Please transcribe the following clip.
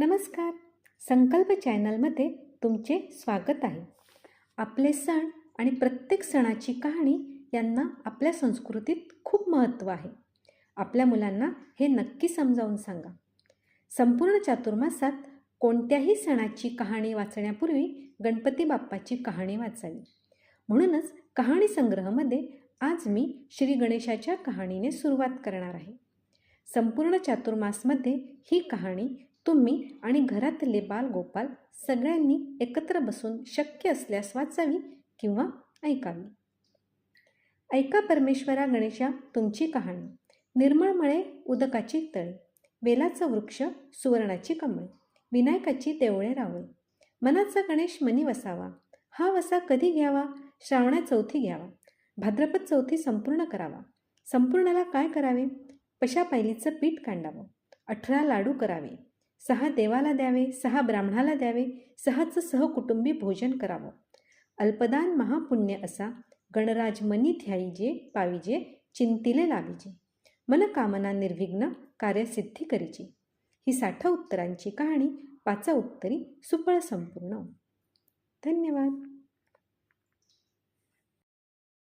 नमस्कार. संकल्प चॅनलमध्ये तुमचे स्वागत आहे. आपले सण आणि प्रत्येक सणाची कहाणी यांना आपल्या संस्कृतीत खूप महत्त्व आहे. आपल्या मुलांना हे नक्की समजावून सांगा. संपूर्ण चातुर्मासात कोणत्याही सणाची कहाणी वाचण्यापूर्वी गणपती बाप्पाची कहाणी वाचावी. म्हणूनच कहाणी संग्रहामध्ये आज मी श्री गणेशाच्या कहाणीने सुरुवात करणार आहे. संपूर्ण चातुर्मासमध्ये ही कहाणी तुम्ही आणि घरातले बालगोपाल सगळ्यांनी एकत्र बसून शक्य असल्यास वाचावी किंवा ऐकावी. ऐका परमेश्वरा गणेशा तुमची कहाणी. निर्मळमळे उदकाची तळे. वेलाचं वृक्ष सुवर्णाची कमळे. विनायकाची देवळे रावळे. मनाचा गणेश मनी वसावा. हा वसा कधी घ्यावा? श्रावणा चौथी घ्यावा. भाद्रपद चौथी संपूर्ण करावा. संपूर्णाला काय करावे? पशा पायलीचं पीठ कांडावं. अठरा लाडू करावे. सहा देवाला द्यावे. सहा ब्राह्मणाला द्यावे. सहाचं सहकुटुंबी भोजन करावं. अल्पदान महापुण्य असा गणराज मनी ध्याईजे पाविजे चिंतिले लाविजे. मनकामना निर्विघ्न कार्यसिद्धी करीची. ही साठ उत्तरांची कहाणी. पाचा उत्तरी सुफळ संपूर्ण. धन्यवाद.